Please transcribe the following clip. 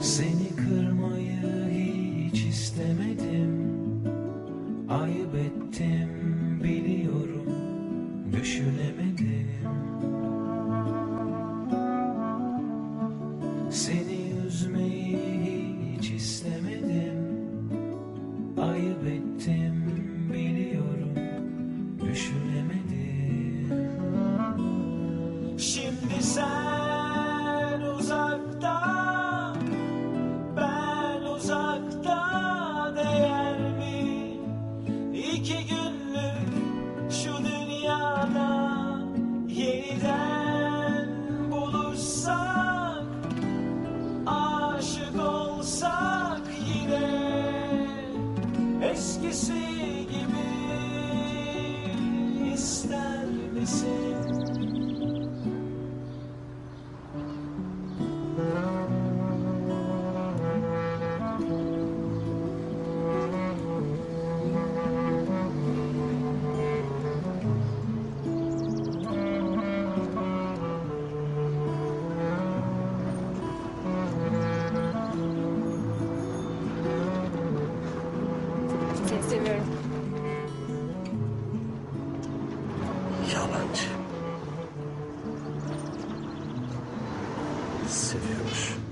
Seni kırmayı hiç istemedim. Ayıp ettim biliyorum. Düşünemedim. Seni üzmeyi hiç istemedim. Ayıp ettim biliyorum. Düşünemedim. Şimdi sen Eskisi gibi ister misin? yalancı. Seviyormuş.